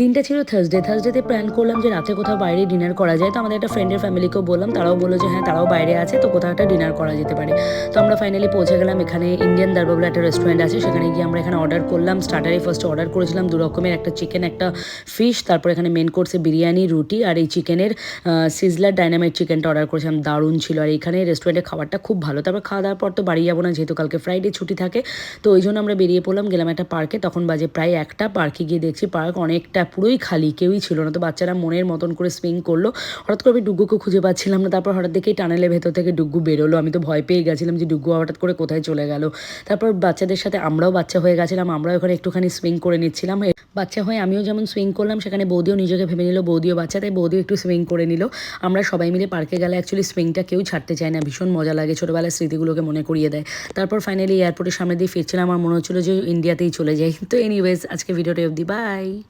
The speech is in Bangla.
দিনটা ছিল থার্সডে থার্সডেতে প্ল্যান করলাম যে রাতে কোথাও বাইরে ডিনার করা যায়। তো আমাদের একটা ফ্রেন্ডের ফ্যামিলিকেও বললাম, তারাও বলল যে হ্যাঁ তারাও বাইরে আছে, তো কোথাও একটা ডিনার করা যেতে পারে। তো আমরা ফাইনালি পৌঁছে গেলাম, এখানে ইন্ডিয়ান দারবা বলে একটা রেস্টুরেন্ট আছে, সেখানে গিয়ে আমরা এখানে অর্ডার করলাম। স্টার্টারে ফার্স্ট অর্ডার করেছিলাম দু রকমের, একটা চিকেন একটা ফিশ তারপর এখানে মেন কোর্সে বিরিয়ানি, রুটি, আর এই চিকেনের সিজলার ডাইনামাইট চিকেনটা অর্ডার করেছিলাম, দারুণ ছিল। আর এখানে রেস্টুরেন্টের খাবারটা খুব ভালো। তারপর খাওয়া দাওয়ার পর তো বাড়ি যাব না, যেহেতু কালকে ফ্রাইডে ছুটি থাকে। তো ওই জন্য আমরা বেরিয়ে পড়লাম, গেলাম একটা পার্কে তখন বাজে প্রায় একটা পার্কে গিয়ে দেখছি পার্ক অনেকটা পুরোই খালি, কেউই ছিল না। তো বাচ্চারা মনের মতন করে সুইং করল। হঠাৎ করে আমি ডুগ্গুকে খুঁজে পাচ্ছিলাম না। তারপর হঠাৎ দেখেই টানেলের ভেতর থেকে ডুগ্গু বেরোলো। আমি তো ভয় পেয়ে গেছিলাম যে ডুগ্গু হঠাৎ করে কোথায় চলে গেল। তারপর বাচ্চাদের সাথে আমরাও বাচ্চা হয়ে গেছিলাম। আমরাও ওখানে একটুখানি সুইং করে নিচ্ছিলাম। বাচ্চা হয়ে আমিও যেমন সুইং করলাম, সেখানে বৌদিও নিজেকে ভেবে নিল, বৌদিও বাচ্চা, তাই বৌদিও একটু সুইং করে নিল। আমরা সবাই মিলে পার্কে গেলে অ্যাকচুয়ালি সুইংটা কেউ ছাড়তে চায় না। ভীষণ মজা লাগে, ছোটোবেলার স্মৃতিগুলোকে মনে করিয়ে দেয়। তারপর ফাইনালি এয়ারপোর্টের সামনে দিয়ে ফিরছিলাম। আমার মনে হচ্ছিল যে ইন্ডিয়াতেই চলে যাই। তো এনিওয়েজ আজকে ভিডিওটা অবধি। বাই